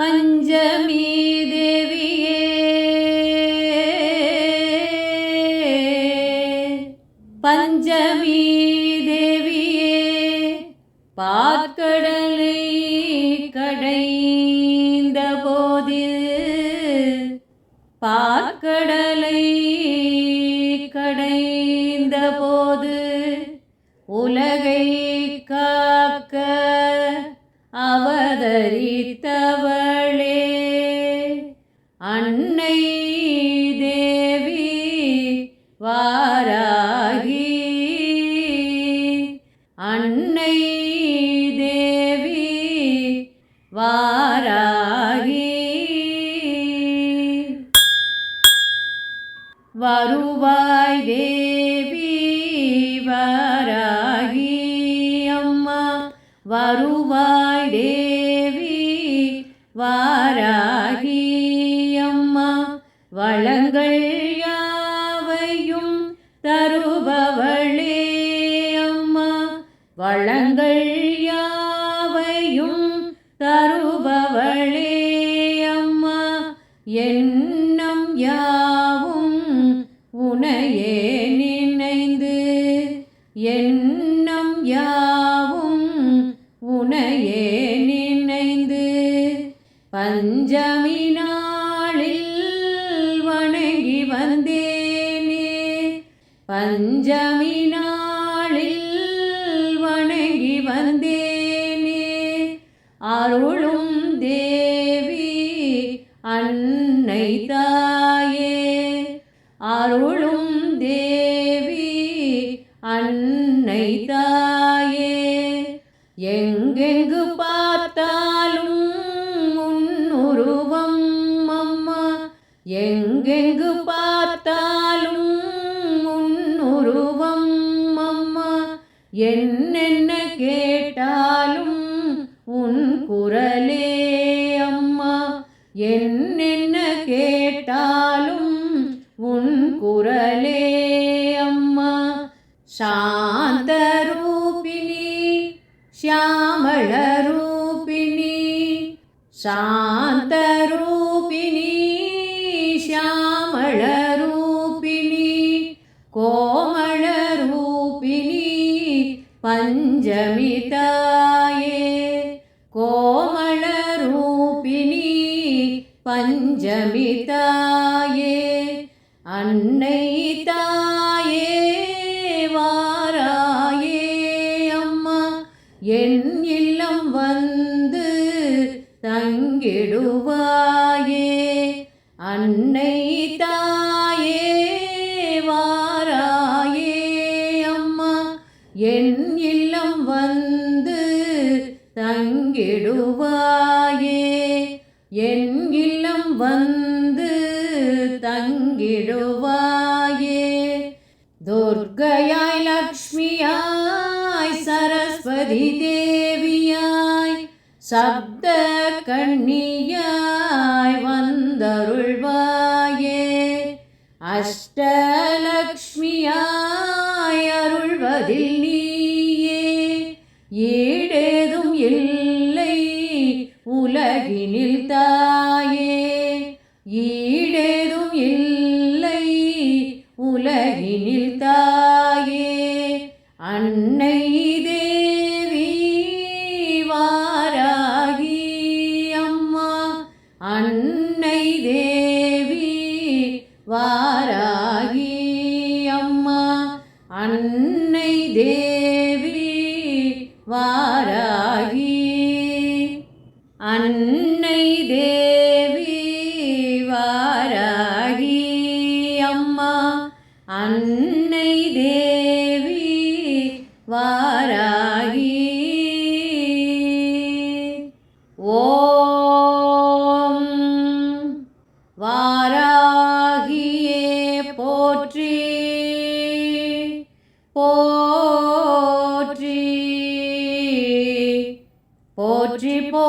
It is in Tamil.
പഞ്ചമീ ദേവിയേ പഞ്ചമീ ദേവിയേ പാർക്കടലേ കടൈന്ദ പോതിൽ പാർക്കടലേ வாராகி. அன்னை தேவி வாராகி. வருவாய் தேவி வாராகி. அம்மா வருவாய் உனையே நினைந்து எண்ணம் யாவும் உனையே நினைந்து பஞ்சமி நாளில் வணங்கி வந்தேனே. பஞ்சமி நாளில் வணங்கி வந்தேனே. அருளும் தேவி அன்னை தான் அருளும் தேவி அன்னை தாயே. எங்கெங்கு பார்த்தாலும் உன்னுருவம் அம்மா. எங்கெங்கு பார்த்தாலும் உன்னுருவம் அம்மா. என்னென்ன கேட்டாலும் உன் குரலே அம்மா. என்னென்ன குரலே அம்மா சாந்தரூபிணி श्यामलरूपिणी शान्तरूपिणी श्यामलरूपिणी कोमलरूपिणी पञ्चमिताये कोमलरूपिणी पञ्चमिता தங்கிடுவாயே அன்னை தாயே வாராயே அம்மா. என் இல்லம் வந்து தங்கிடுவாயே. என் இல்லம் வந்து தங்கிடுவாயே. துர்கையாய் லக்ஷ்மியாய் சரஸ்வதி தேவியாய் சப்த கண்ணியாய் வந்தருள்வாயே. அஷ்டலக்ஷ்மியாய் அருள்வதில் நீ வாராகி அம்மா. அன்னை தேவி வாராகி. அன்னை தேவி போற்றி போ